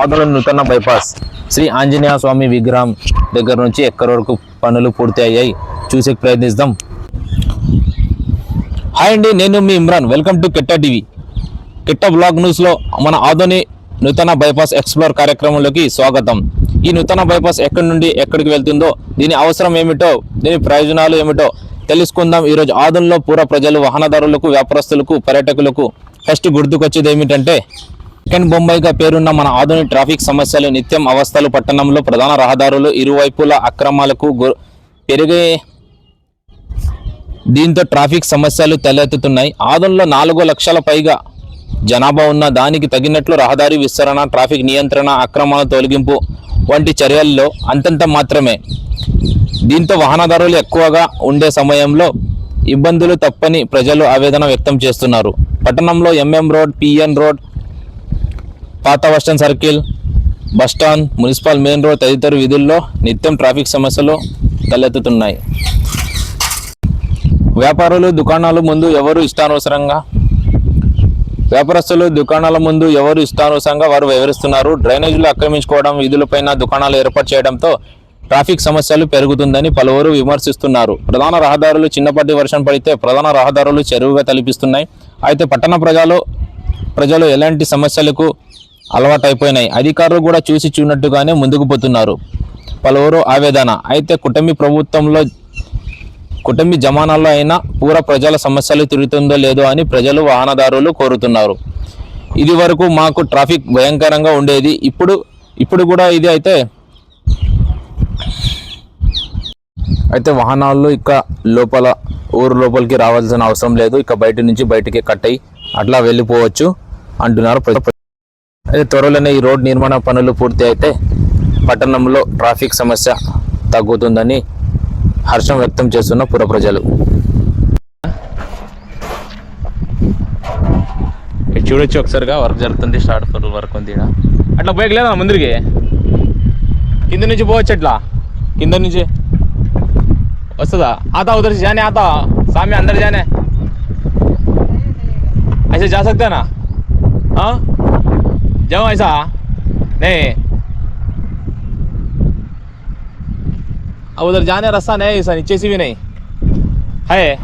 ఆదుల నూతన బైపాస్. శ్రీ ఆంజనేయ స్వామి విగ్రహం దగ్గర నుంచి ఎక్కడి వరకు పనులు పూర్తి అయ్యాయి? చూసే ప్రయత్నిస్తాం హాయ్ అండి నేను మీ Imran. Welcome to Ketta TV. Kitta blog న్యూస్లో మన ఆదోని నూతన బైపాస్ ఎక్స్ప్లోర్ కార్యక్రమంలోకి స్వాగతం. ఈ నూతన బైపాస్ ఎక్కడి నుండి ఎక్కడికి వెళ్తుందో దీని అవసరం ఏమిటో దీని ప్రయోజనాలు ఏమిటో తెలుసుకుందాం. ఈరోజు ఆదోన్లో పూర ప్రజలు వాహనదారులకు వ్యాపారస్తులకు పర్యాటకులకు ఫస్ట్ గుర్తుకొచ్చేది ఏమిటంటే సెకండ్ బొంబాయిగా పేరున్న మన ఆధునిక ట్రాఫిక్ సమస్యలు నిత్యం అవస్థలు పట్టణంలో ప్రధాన రహదారులు ఇరువైపుల అక్రమాలకు పెరిగే దీంతో ట్రాఫిక్ సమస్యలు తలెత్తుతున్నాయి ఆదంలో నాలుగు లక్షల పైగా జనాభా ఉన్న దానికి తగినట్లు రహదారి విస్తరణ ట్రాఫిక్ నియంత్రణ అక్రమాల తొలగింపు వంటి చర్యల్లో అంతంత మాత్రమే. దీంతో వాహనదారులు ఎక్కువగా ఉండే సమయంలో ఇబ్బందులు తప్పని ప్రజలు ఆవేదన వ్యక్తం చేస్తున్నారు. పట్టణంలో ఎంఎం రోడ్ పిఎన్ రోడ్ పాత bus stand circle bus stand municipal main road తదితర విధుల్లో నిత్యం ట్రాఫిక్ సమస్యలు తలెత్తుతున్నాయి. వ్యాపారులు దుకాణాల ముందు ఎవరు ఇష్టానుసారంగా? వ్యాపారస్తులు దుకాణాల ముందు ఎవరు ఇష్టానుసరంగా వారు వివరిస్తున్నారు డ్రైనేజీలు ఆక్రమించుకోవడం విధులపైన దుకాణాలు ఏర్పాటు చేయడంతో ట్రాఫిక్ సమస్యలు పెరుగుతుందని పలువురు విమర్శిస్తున్నారు. ప్రధాన రహదారులు చిన్నపాటి వర్షం పడితే ప్రధాన రహదారులు చెరువుగా తలపిస్తున్నాయి. అయితే పట్టణ ప్రజలు ప్రజలు ఎలాంటి సమస్యలకు అలవాటైపోయినాయి. అధికారులు కూడా చూసి చూనట్టుగానే ముందుకు పోతున్నారు. పలువురు ఆవేదన. అయితే కుటుంబీ ప్రభుత్వంలో కుటుంబీ జమానాల్లో అయినా పూర ప్రజల సమస్యలు తిరుగుతుందో లేదో అని ప్రజలు వాహనదారులు కోరుతున్నారు. ఇది వరకు మాకు ట్రాఫిక్ భయంకరంగా ఉండేది. ఇప్పుడు ఇప్పుడు కూడా ఇది అయితే అయితే వాహనాలు ఇక లోపల ఊరు లోపలికి రావాల్సిన అవసరం లేదు. ఇక బయట నుంచి బయటికి కట్టయి అట్లా వెళ్ళిపోవచ్చు అంటున్నారు అదే త్వరలోనే ఈ రోడ్ నిర్మాణ పనులు పూర్తి అయితే పట్టణంలో ట్రాఫిక్ సమస్య తగ్గుతుందని హర్షం వ్యక్తం చేస్తున్న పుర ప్రజలు. చూడొచ్చు ఒకసారిగా వర్క్ జరుగుతుంది స్టార్ట్ ఫర్ వర్క్ ఉంది అట్లా బైక్ లేదా ముందుకి కింద నుంచి పోవచ్చు అట్లా? కింద నుంచి. వస్తుందా? ఆతా ఉదర్శి జానే ఆతా. సామి అందరు జానే. అయితే జాసక్తేనా? ఆ? सकते हैं ना हाँ जाओ ऐसा नहीं अब उधर जाने रास्ता नहीं है ऐसा नीचे से भी नहीं है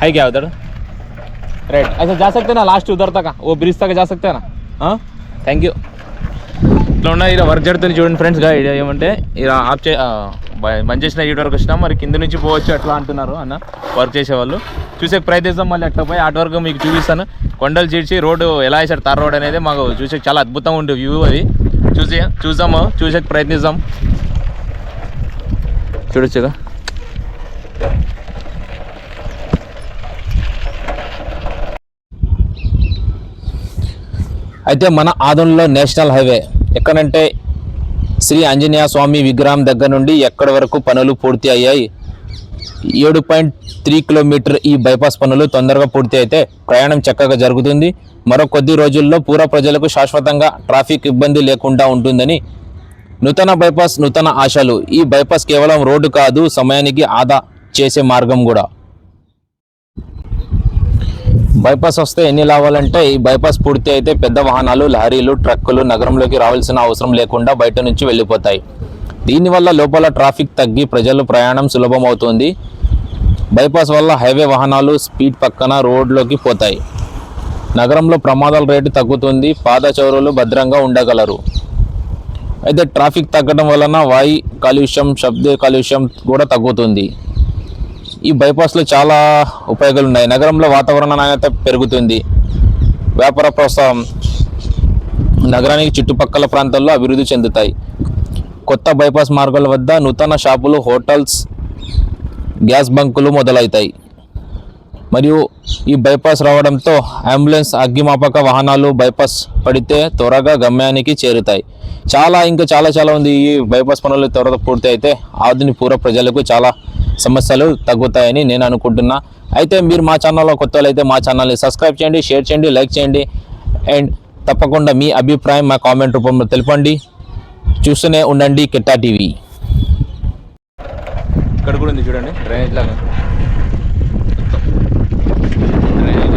है क्या उधर राइट ऐसा जा सकते हैं ना लास्ट उधर तक वो ब्रिज तक जा सकते हैं ना हाँ థ్యాంక్ యూ ఇట్లా ఉన్నాయి ఇలా వర్క్ జరుగుతుంది చూడండి ఫ్రెండ్స్ గా ఇది ఏమంటే ఇలా ఆప్ చే మంచేసిన చేసిన వరకు వచ్చినా మరి కింద నుంచి పోవచ్చు అట్లా అంటున్నారు అన్న వర్క్ చేసేవాళ్ళు. చూసే ప్రయత్నిస్తాం మళ్ళీ అట్లా పోయి అటు వరకు మీకు చూపిస్తాను. కొండలు చీడ్చి రోడ్డు ఎలా వేసాడు తార్ రోడ్ అనేది మాకు చూసే చాలా అద్భుతంగా ఉండే వ్యూ అది. చూసే చూద్దాము చూసే ప్రయత్నిస్తాం చూడొచ్చుగా అయితే మన ఆదంలో నేషనల్ హైవే ఎక్కడంటే శ్రీ ఆంజనేయ స్వామి విగ్రహం దగ్గర నుండి ఎక్కడి వరకు పనులు పూర్తి అయ్యాయి? ఏడు పాయింట్ త్రీ కిలోమీటర్ ఈ బైపాస్ పనులు తొందరగా పూర్తి అయితే ప్రయాణం చక్కగా జరుగుతుంది. మరో కొద్ది రోజుల్లో పూర ప్రజలకు శాశ్వతంగా ట్రాఫిక్ ఇబ్బంది లేకుండా ఉంటుందని నూతన బైపాస్ నూతన ఆశలు. ఈ బైపాస్ కేవలం రోడ్డు కాదు సమయానికి ఆదా చేసే మార్గం కూడా. బైపాస్ వస్తే ఎన్ని లాభాలంటే ఈ బైపాస్ పూర్తి అయితే పెద్ద వాహనాలు లారీలు ట్రక్కులు నగరంలోకి రావాల్సిన అవసరం లేకుండా బయట నుంచి వెళ్ళిపోతాయి. దీనివల్ల లోపల ట్రాఫిక్ తగ్గి ప్రజలు ప్రయాణం సులభం అవుతుంది బైపాస్ వల్ల హైవే వాహనాలు స్పీడ్ పక్కన రోడ్లోకి పోతాయి. నగరంలో ప్రమాదాల రేటు తగ్గుతుంది పాదచౌరులు భద్రంగా ఉండగలరు. అయితే ట్రాఫిక్ తగ్గడం వలన వాయు కాలుష్యం శబ్ద కాలుష్యం కూడా తగ్గుతుంది. ఈ బైపాస్లో చాలా ఉపయోగాలు ఉన్నాయి నగరంలో వాతావరణ నాణ్యత పెరుగుతుంది. వ్యాపార ప్రోత్సాహం నగరానికి చుట్టుపక్కల ప్రాంతాల్లో అభివృద్ధి చెందుతాయి. కొత్త బైపాస్ మార్గాల వద్ద నూతన షాపులు హోటల్స్ గ్యాస్ బంకులు మొదలవుతాయి. మరియు ఈ బైపాస్ రావడంతో అంబులెన్స్ అగ్గిమాపక వాహనాలు బైపాస్ పడితే త్వరగా గమ్యానికి చేరుతాయి. చాలా ఇంకా చాలా చాలా ఉంది. ఈ బైపాస్ పనులు త్వరగా పూర్తి అయితే ఆధునిక పూర్వ ప్రజలకు చాలా సమస్యలు తగ్గుతాయని నేను అనుకుంటున్నా. అయితే మీరు మా ఛానల్లో కొత్త అయితే మా ఛానల్ని సబ్స్క్రైబ్ చేయండి షేర్ చేయండి లైక్ చేయండి. అండ్ తప్పకుండా మీ అభిప్రాయం మా కామెంట్ రూపంలో తెలపండి. చూస్తూనే ఉండండి కిట్టా టీవీ. ఇక్కడ కూడా ఉంది చూడండి. డ్రైనేజ్ లాగా డ్రైనేజ్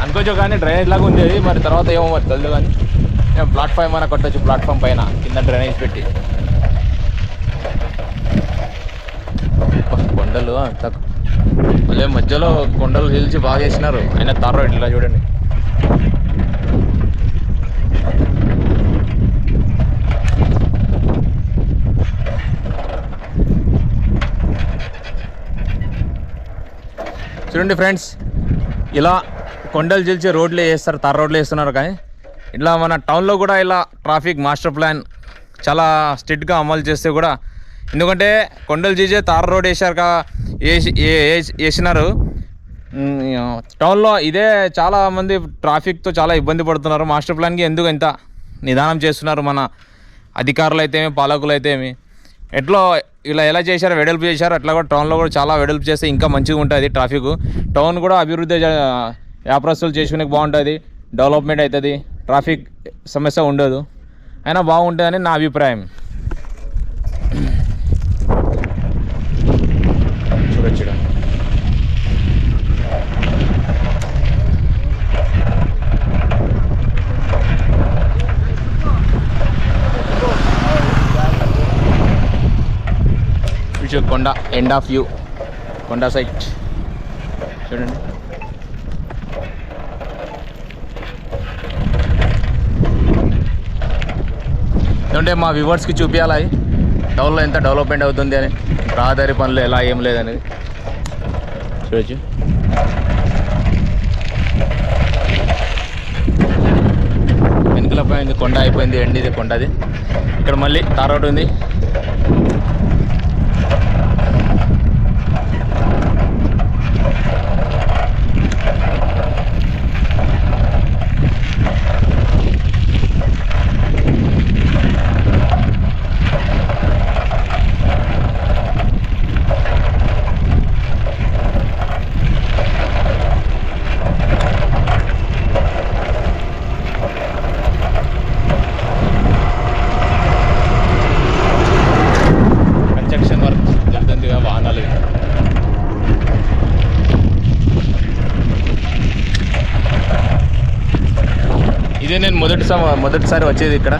కట్టుకోవచ్చు కానీ డ్రైనేజ్ లాగా ఉంది అది. మరి తర్వాత ఏమో మరి తెలియదు కానీ. ప్లాట్ఫామ్ అయినా కట్టొచ్చు ప్లాట్ఫామ్ పైన. కింద డ్రైనేజ్ పెట్టి. కొండలు అంత. మళ్ళీ మధ్యలో కొండలు హిల్చి బాగా చేసినారు అయినా తార రోడ్ ఇలా చూడండి. చూడండి ఫ్రెండ్స్ ఇలా కొండలు చిల్చి రోడ్లు వేస్తారు తార రోడ్లు వేస్తున్నారు కానీ ఇట్లా మన టౌన్లో కూడా ఇలా ట్రాఫిక్ మాస్టర్ ప్లాన్ చాలా స్ట్రిక్ట్గా అమలు చేస్తే కూడా ఎందుకంటే కొండలు చీచే తార రోడ్ వేసారు కా వేసినారు. టౌన్లో ఇదే చాలా మంది ట్రాఫిక్తో చాలా ఇబ్బంది పడుతున్నారు. మాస్టర్ ప్లాన్కి ఎందుకు ఇంత నిదానం చేస్తున్నారు మన అధికారులు అయితేమి పాలకులు అయితేమి ఎట్లా ఇలా ఎలా చేశారో వెడల్పు చేశారో అట్లా కూడా టౌన్లో కూడా చాలా వెడల్పు చేస్తే ఇంకా మంచిగా ఉంటుంది ట్రాఫిక్. టౌన్ కూడా అభివృద్ధి వ్యాపారస్తులు చేసుకునే బాగుంటుంది. డెవలప్మెంట్ అవుతుంది. ట్రాఫిక్ సమస్య ఉండదు. అయినా బాగుంటుందని నా అభిప్రాయం చూడొచ్చు చూడొచ్చు కొండ ఎండ్ ఆఫ్ వ్యూ కొండ సైట్ చూడండి. ఎందుకంటే మా వ్యూవర్స్కి చూపించాలి అది టౌన్లో ఎంత డెవలప్మెంట్ అవుతుంది అని. రహదారి పనులు ఎలా ఏం లేదనేది చూడొచ్చు. వెనుకల పోయింది కొండ అయిపోయింది ఎండిది కొండది. ఇక్కడ మళ్ళీ తార్ రోడ్ ఉంది కన్స్ట్రక్షన్ వర్క్ జరుగుతుందిగా వాహనాలు ఇవి. ఇదే నేను మొదటి మొదటిసారి వచ్చేది ఇక్కడ.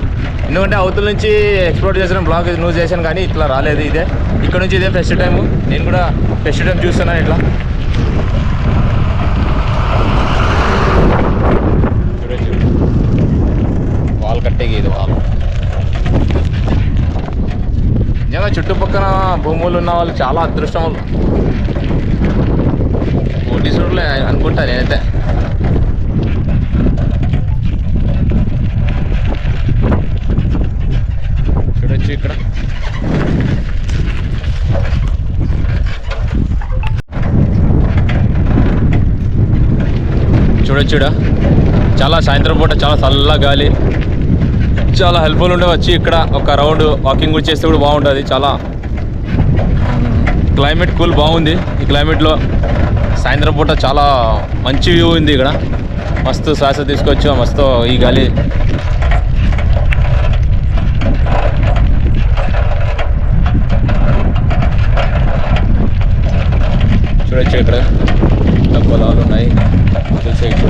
ఎందుకంటే అవతల నుంచి ఎక్స్ప్లోర్ చేసిన బ్లాగ్ న్యూస్ చేశాను కానీ ఇట్లా రాలేదు ఇదే. ఇక్కడ నుంచి ఇదే ఫస్ట్ టైం నేను కూడా ఫస్ట్ టైం చూస్తున్నాను ఇట్లా. వాల్ కట్టేకి ఇది వాల్. నిజంగా చుట్టుపక్కల భూములు ఉన్న వాళ్ళు చాలా అదృష్టం. వాళ్ళు కోటీశ్వరులే అనుకుంటా నేనైతే చూడొచ్చు ఇక్కడ చూడొచ్చు చాలా సాయంత్రం పూట చాలా చల్ల గాలి. చాలా హెల్ప్ఫుల్ ఉండే వచ్చి ఇక్కడ ఒక రౌండ్ వాకింగ్ కూడా చేస్తే కూడా బాగుంటుంది. చాలా క్లైమేట్ కూల్ బాగుంది. ఈ క్లైమేట్లో సాయంత్రం పూట చాలా మంచి వ్యూ ఉంది ఇక్కడ. మస్తు శ్వాస తీసుకొచ్చు మస్తు ఈ గాలి. చూడొచ్చు ఇక్కడ. ఇలా పొలాలు ఉన్నాయి ఇటు side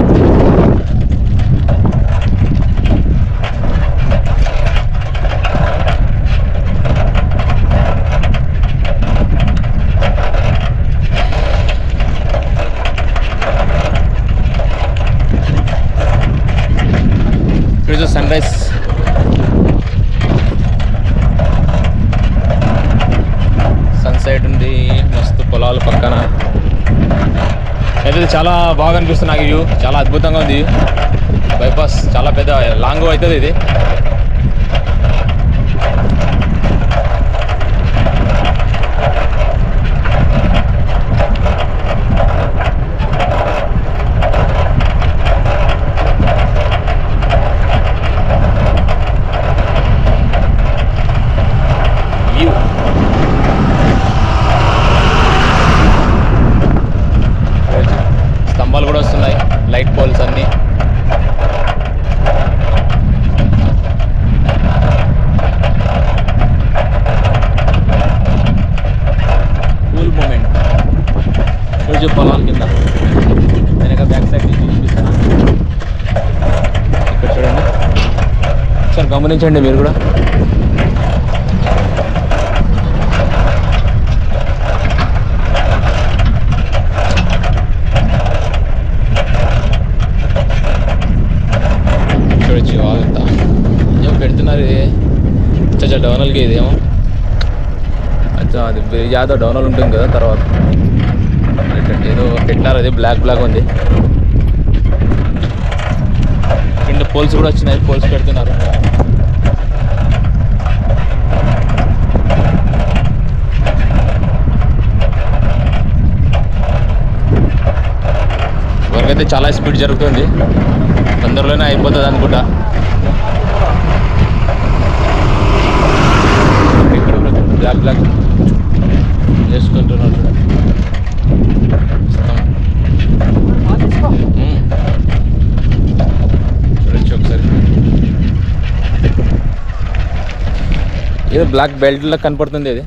Here's the sunrise. Sunset ఉంది మస్తు పొలాలు పక్కన అయితే ఇది చాలా బాగా అనిపిస్తుంది నాకు వ్యూ. చాలా అద్భుతంగా ఉంది. బైపాస్ చాలా పెద్ద లాంగ్ అవుతుంది ఇది వ్యూ స్తంభాలు కూడా వస్తున్నాయి లైట్ పోల్స్ అన్నీ కూల్ మూమెంట్ చూడు పొలాల కింద వెనక బ్యాక్ సైడ్ నుంచి చూపిస్తాను గమనించండి మీరు కూడా. చూడొచ్చు వాళ్ళంతా. ఏమో పెడుతున్నారు ఇది? చచ్చా డౌనల్కి ఇదేమో? అచ్చా అది బ్రిడ్జ్ యాదో డౌనల్ ఉంటుంది కదా తర్వాత. ఏదో పెట్టినారు అది బ్లాక్ బ్లాక్ ఉంది. కింద పోల్స్ కూడా వచ్చినాయి పోల్స్ పెడుతున్నారు. వరకైతే చాలా స్పీడ్ జరుగుతుంది. తొందరలోనే అయిపోతుంది అనుకుంటా. ఇక్కడ బ్లాక్ బ్లాక్ చేసుకుంటున్నాడు. చూడొచ్చు ఒకసారి. ఏదో బ్లాక్ బెల్ట్ లా కనపడుతుంది ఇది?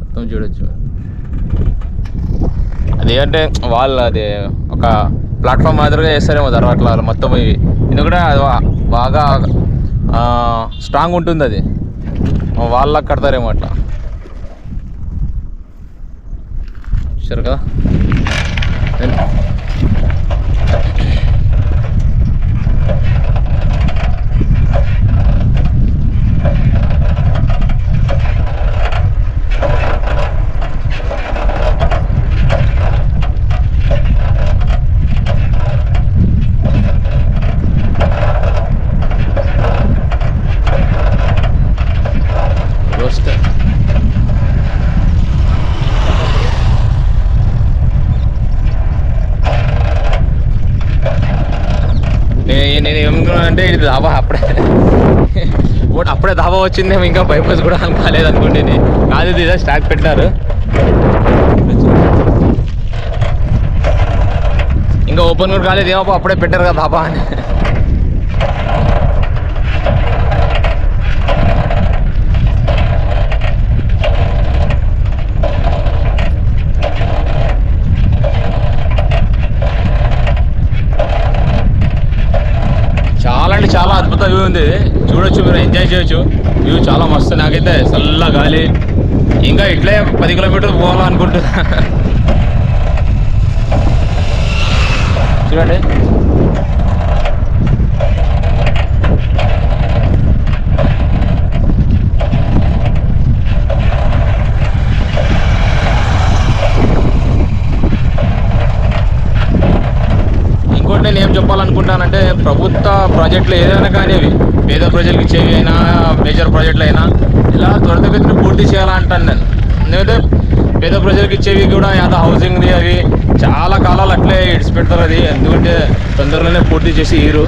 మొత్తం చూడొచ్చు. అది అంటే వాళ్ళు అది ఒక ప్లాట్ఫామ్ మాదిరిగా చేస్తారేమో తర్వాత అట్లా మొత్తం ఇవి. ఎందుకంటే అది బాగా స్ట్రాంగ్ ఉంటుంది అది. వాళ్ళకి కడతారేమో అట్లా. చూసారు కదా ఏం- రోస్ట్ నేను అంటే ఇది దాబా అప్పుడే. ఒకటి అప్పుడే దాబా వచ్చిందేమో ఇంకా బైపాస్ కూడా కాలేదు అనుకోండి కాదు ఇది స్టార్ట్ స్టాక్ పెట్టారు. ఇంకా ఓపెన్ కూడా కాలేదు. ఏమో అప్పుడే పెట్టారు కదా దాబా అని చాలా అంటే చాలా అద్భుత వ్యూ ఉంది ఇది. చూడొచ్చు మీరు ఎంజాయ్ చేయొచ్చు. వ్యూ చాలా మస్తు నాకైతే చల్ల గాలి. ఇంకా ఇట్లే పది కిలోమీటర్లు పోవాలనుకుంటున్నా చూడండి. ఇంకోటి నేను ఏం చెప్పాలనుకుంటానంటే ప్రభుత్వ ప్రాజెక్టులు ఏదైనా కానీ పేద ప్రజలకు ఇచ్చేవి అయినా మేజర్ ప్రాజెక్టులు అయినా ఇలా త్వరితగతిని పూర్తి చేయాలంటాను నేను. ఎందుకంటే పేద ప్రజలకు ఇచ్చేవి కూడా యాద హౌసింగ్ది అవి చాలా కాలాలు అట్లే ఇడిచిపెడతారు అది. ఎందుకంటే తొందరలోనే పూర్తి చేసి ఇరు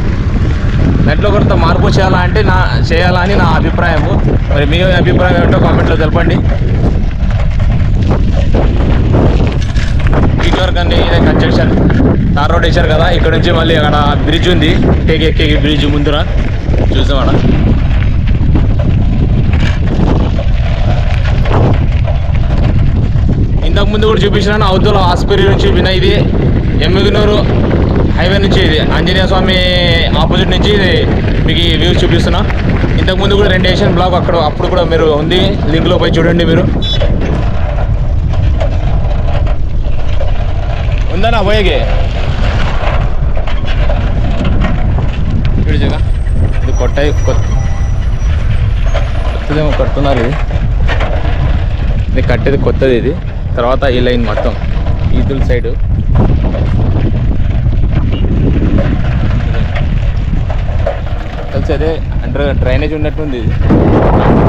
నెట్లో కొంత మార్పు చేయాలా అంటే నా చేయాలని నా అభిప్రాయము. మరి మీ అభిప్రాయం ఏంటో కామెంట్లో తెలపండి. ఇటువరకు అండి ఇదే కన్స్ట్రక్షన్. తార్ రోడ్ వేశారు కదా ఇక్కడ నుంచి మళ్ళీ అక్కడ బ్రిడ్జ్ ఉంది. టేక్ ఎక్కే బ్రిడ్జ్ ముందర. చూసాం ఇంతకు ముందు కూడా చూపించినాను. అవతల ఆసుపత్రి నుంచి చూపిన ఇది. ఎమ్మిగునూరు హైవే నుంచి ఇది. ఆంజనేయ స్వామి ఆపోజిట్ నుంచి ఇది మీకు వ్యూస్ వ్యూ చూపిస్తున్నా. ఇంతకు ముందు కూడా రెండు ఏషియన్ బ్లాక్ అక్కడ అప్పుడు కూడా మీరు ఉంది. లింక్లో పోయి చూడండి మీరు. ఉందన్నా పోయేకి. చూడగా కొట్టాయి కొట్ట కొత్త కొత్తదేమో కడుతున్నారు ఇది. ఇది కట్టేది కొత్తది ఇది. తర్వాత ఈ లైన్ మొత్తం ఈదుల సైడ్. కలిసి అదే అండర్ డ్రైనేజ్ ఉన్నట్టుంది ఇది.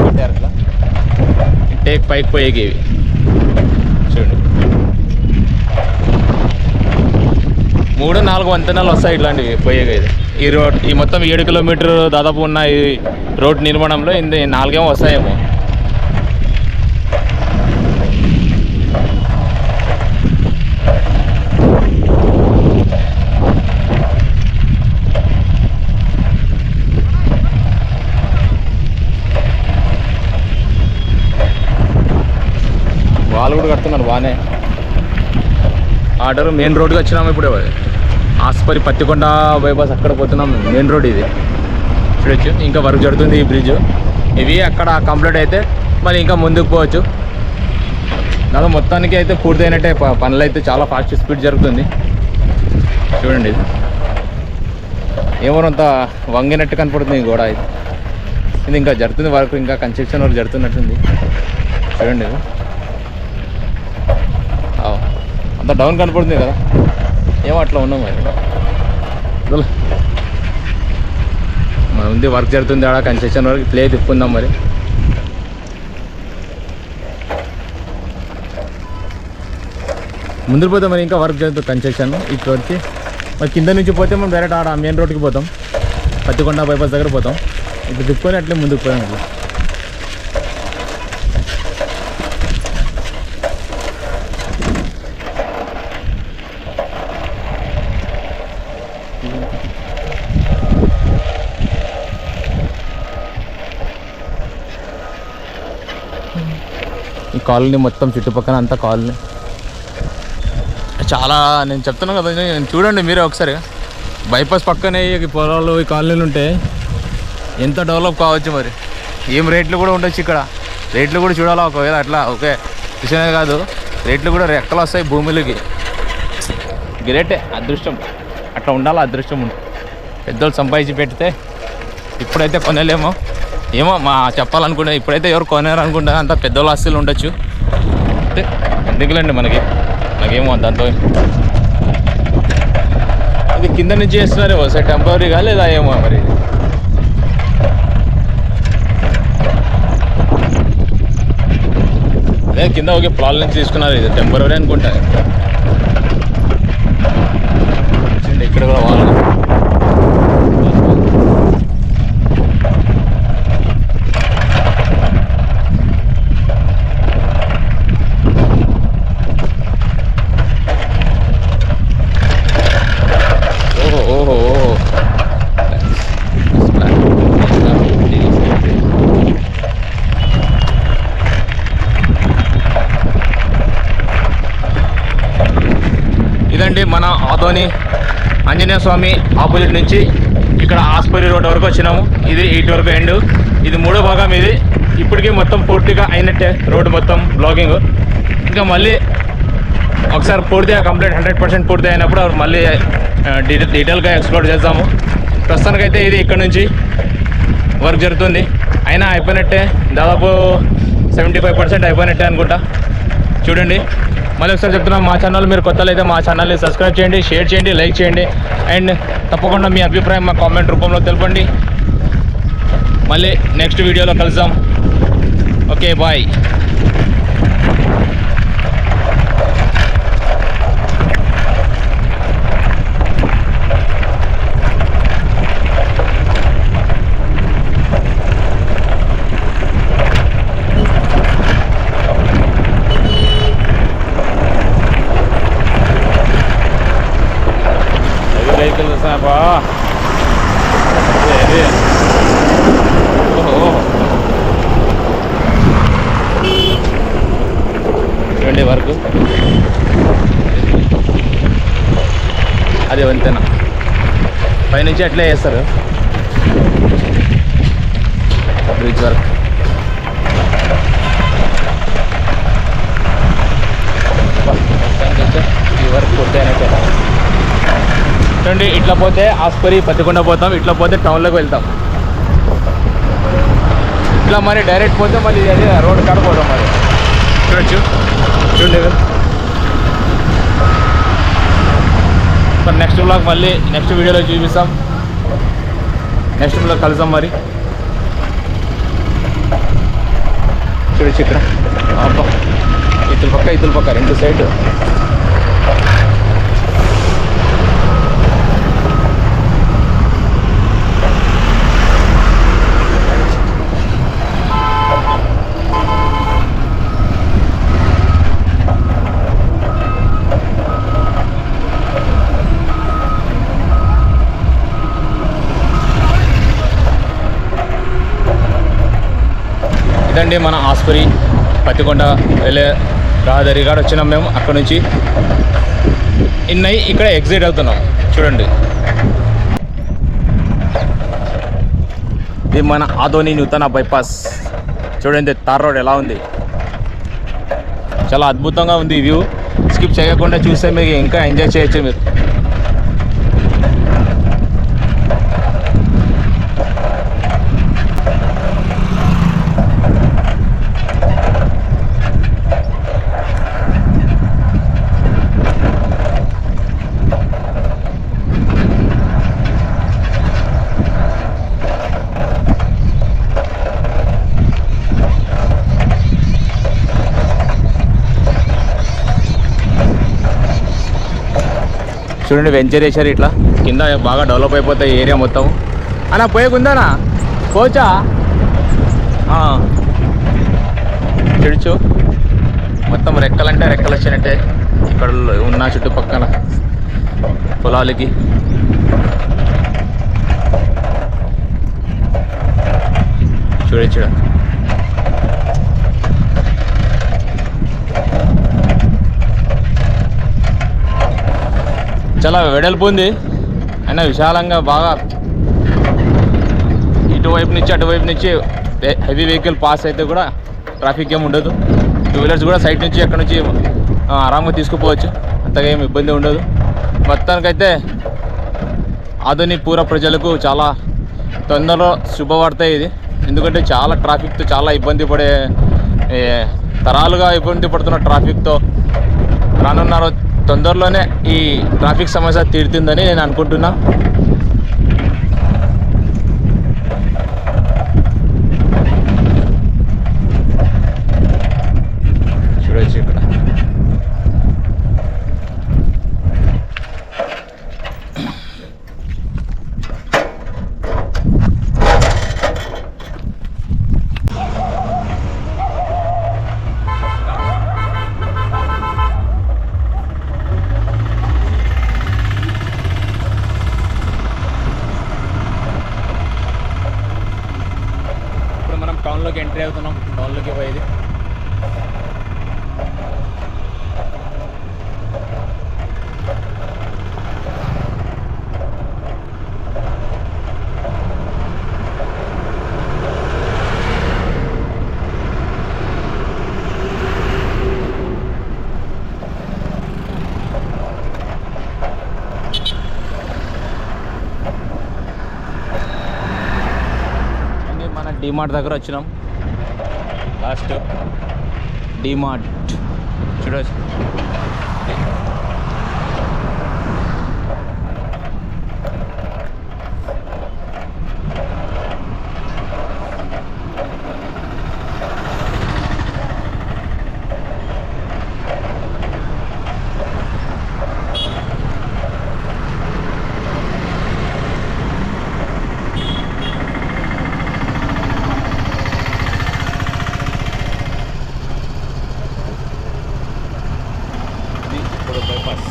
కట్టారు అట్లా టేక్ పైకి పోయేకి ఇవి. చూడండి మూడు నాలుగు వంతెనలు వస్తాయి ఇట్లాంటివి పోయేగా ఇది ఈ రోడ్ ఈ మొత్తం ఏడు కిలోమీటర్ దాదాపు ఉన్న ఈ రోడ్ నిర్మాణంలో ఇది నాలుగేమో వస్తాయేమో. వాళ్ళు కూడా కడుతున్నారు బాగానే. ఆర్డర్ మెయిన్ రోడ్కి వచ్చినాము ఇప్పుడు. ఆస్పరి పత్తికొండ బైపాస్ అక్కడ పోతున్నాం మెయిన్ రోడ్ ఇది. చూడొచ్చు ఇంకా వర్క్ జరుగుతుంది ఈ బ్రిడ్జ్ ఇవి అక్కడ కంప్లీట్ అయితే మళ్ళీ ఇంకా ముందుకు పోవచ్చు. దాదాపు మొత్తానికి అయితే పూర్తయినట్టే పనులు అయితే చాలా ఫాస్ట్ స్పీడ్ జరుగుతుంది. చూడండి ఇది. ఏమోనంత వంగినట్టు కనపడుతుంది ఈ గోడ ఇది ఇది ఇంకా జరుగుతుంది వర్క్ ఇంకా కన్స్ట్రక్షన్ వర్క్ జరుగుతున్నట్టుంది. చూడండి ఇది. అంత డౌన్ కనపడుతుంది కదా? ఏమో అట్లా ఉన్నాం మరి ఉంది వర్క్ జరుగుతుంది ఆడ కన్స్ట్రక్షన్ వరకు ప్లే తిప్పుకుందాం మరి. ముందు పోతే మరి ఇంకా వర్క్ జరుగుతుంది కన్స్ట్రక్షన్ ఇటు వచ్చి మరి కింద నుంచి పోతే మనం డైరెక్ట్ ఆడ మెయిన్ రోడ్కి పోతాం. పత్తికొండ బైపాస్ దగ్గర పోతాం. ఇప్పుడు తిప్పుకొని అట్లే ముందుకు పోయాం ఇట్లా కాలనీ మొత్తం చుట్టుపక్కల అంతా కాలనీ. చాలా నేను చెప్తున్నాను కదా చూడండి మీరే ఒకసారి. బైపాస్ పక్కనే ఈ పొలాలు ఈ కాలనీలు ఉంటే ఎంత డెవలప్ కావచ్చు మరి. ఏం రేట్లు కూడా ఉండొచ్చు ఇక్కడ. రేట్లు కూడా చూడాలా ఒకవేళ అట్లా ఓకే. విషయమే కాదు రేట్లు కూడా రెక్కలు వస్తాయి భూములకి. గ్రేటే అదృష్టం. అట్లా ఉండాలా అదృష్టం. ఉంటుంది పెద్దోళ్ళు సంపాదించి పెడితే ఇప్పుడైతే కొనలేమో. ఏమో మా చెప్పాలనుకుంటే ఇప్పుడైతే ఎవరు కొనారు అనుకుంటా అంత పెద్దోళ్ళ ఆస్తులు ఉండొచ్చు. అంటే ఎందుకులేండి మనకి? నాకేమో దాంతో ఇది కింద నుంచి చేస్తున్నారు ఒకసారి టెంపరీగా లేదా ఏమో మరి? అదే కింద ఒకే ప్లాల్ నుంచి తీసుకున్నారు ఇది టెంపరీ అనుకుంటా. ఇక్కడ కూడా వాళ్ళు. మన ఆంజనేయ స్వామి ఆపోజిట్ నుంచి ఇక్కడ ఆస్పరి రోడ్ వరకు వచ్చినాము. ఇది ఎయిట్ వరకు ఎండ్. ఇది మూడో భాగం ఇది. ఇప్పటికీ మొత్తం పూర్తిగా అయినట్టే రోడ్ మొత్తం బ్లాగింగ్. ఇంకా మళ్ళీ ఒకసారి పూర్తిగా కంప్లీట్ హండ్రెడ్ పర్సెంట్ పూర్తి అయినప్పుడు మళ్ళీ డీటెయిల్ డీటెయిల్గా ఎక్స్ప్లోర్ చేద్దాము. ప్రస్తుతానికైతే ఇది ఇక్కడ నుంచి వర్క్ జరుగుతుంది. అయినా అయిపోయినట్టే. దాదాపు సెవెంటీ ఫైవ్ పర్సెంట్ అయిపోయినట్టే అనుకుంటా. చూడండి. మళ్ళీ ఒకసారి చెప్తున్నాం మా ఛానల్ మీరు కొత్తలు అయితే మా ఛానల్ని సబ్స్క్రైబ్ చేయండి షేర్ చేయండి లైక్ చేయండి. అండ్ తప్పకుండా మీ అభిప్రాయం మా కామెంట్ రూపంలో తెలపండి. మళ్ళీ నెక్స్ట్ వీడియోలో కలుద్దాం. ఓకే బాయ్ వెహికల్ సాబా ఓహో చూడండి వరకు అది వంతేనా. పైనుంచి అట్లే వేస్తారు. Bridge work. ఈ వర్క్ పూర్తయినట్టే. చూడండి ఇట్లా పోతే ఆస్పరి పత్తికొండ పోతాం. ఇట్లా పోతే టౌన్లోకి వెళ్తాం. ఇట్లా మరి డైరెక్ట్ పోతే మళ్ళీ అదే రోడ్ కాడ పోతాం మరి. చూడొచ్చు. చూడండి మరి నెక్స్ట్ బ్లాగ్ మళ్ళీ నెక్స్ట్ వీడియోలో చూపిస్తాం. నెక్స్ట్ బ్లాగ్ కలుద్దాం మరి. చూడొచ్చు ఇక్కడ. ఇతల పక్క ఇతల పక్క రెండు సైడ్. ఇదండి మన ఆసుపత్రి పత్తికొండ వెళ్ళే రహదారి కాడ వచ్చినాం మేము అక్కడ నుంచి ఇన్నై ఇక్కడ ఎగ్జిట్ అవుతున్నాం చూడండి. ఇది మన ఆదోని నూతన బైపాస్ చూడండి తార్ రోడ్ ఎలా ఉంది. చాలా అద్భుతంగా ఉంది వ్యూ స్కిప్ చేయకుండా చూస్తే మీకు ఇంకా ఎంజాయ్ చేయొచ్చు మీరు. చూడండి వెంచర్ చేశారు ఇట్లా. కింద బాగా డెవలప్ అయిపోతాయి ఏరియా మొత్తం. అన్న పోయేకుందానా పోచా? చెడుచు మొత్తం రెక్కలంటే రెక్కలు వచ్చినట్టే ఇక్కడ ఉన్న చుట్టుపక్కల పొలాలకి. చూడ చూడ చాలా వెడల్పు ఉంది అయినా విశాలంగా బాగా ఇటువైపు నుంచి అటువైపు నుంచి హెవీ వెహికల్ పాస్ అయితే కూడా ట్రాఫిక్ ఏమి ఉండదు. టూ వీలర్స్ కూడా సైడ్ నుంచి ఎక్కడి నుంచి ఆరాంగా తీసుకుపోవచ్చు. అంతగా ఏమి ఇబ్బంది ఉండదు. మొత్తానికైతే ఆధునిక పూర ప్రజలకు చాలా తొందరలో శుభవార్త ఇది. ఎందుకంటే చాలా ట్రాఫిక్తో చాలా ఇబ్బంది పడే తరాలుగా ఇబ్బంది పడుతున్న ట్రాఫిక్తో రానున్న తొందరలోనే ఈ ట్రాఫిక్ సమస్య తీరుతుందని నేను అనుకుంటున్నా చూడొచ్చు ఇక్కడ ఇప్పుడు మనం టౌన్లోకి ఎంట్రీ అవుతున్నాం. టౌన్లోకి పోయేది ఇది మన డిమార్ట్ దగ్గర వచ్చినాం. లాస్ట్ డిమార్ట్ చూడవచ్చు ఇది ఇప్పుడు బైపాస్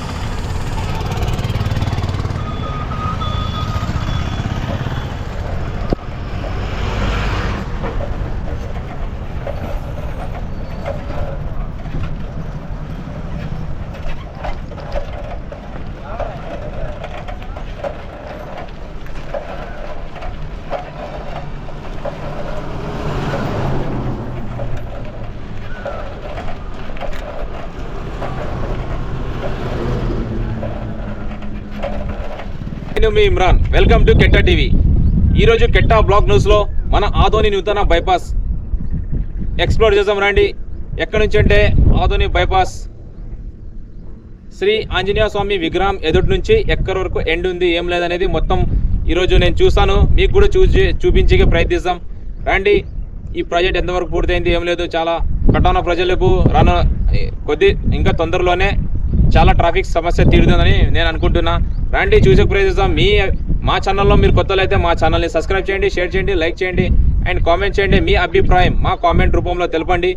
నేను మీ Imran. Welcome to Ketta TV ఈరోజు కెట్టా బ్లాగ్ న్యూస్లో మన ఆదోని నూతన బైపాస్ ఎక్స్ప్లోర్ చేద్దాం రండి. ఎక్కడి నుంచి అంటే ఆదోని బైపాస్ శ్రీ ఆంజనేయ స్వామి విగ్రహం ఎదుటి నుంచి ఎక్కడి వరకు ఎండ్ ఉంది ఏం లేదనేది మొత్తం ఈరోజు నేను చూస్తాను మీకు కూడా చూసి చూపించే ప్రయత్నిస్తాం రండి. ఈ ప్రాజెక్ట్ ఎంతవరకు పూర్తయింది ఏం లేదు. చాలా కటాన ప్రజలకు రాను కొద్ది ఇంకా తొందరలోనే చాలా ట్రాఫిక్ సమస్య తీరుతుందని నేను అనుకుంటున్నా. రండి చూసే ప్రయత్నిస్తాం మీ మా ఛానల్లో మీరు కొత్తలు అయితే మా ఛానల్ని సబ్స్క్రైబ్ చేయండి షేర్ చేయండి లైక్ చేయండి అండ్ కామెంట్ చేయండి మీ అభిప్రాయం మా కామెంట్ రూపంలో తెలపండి.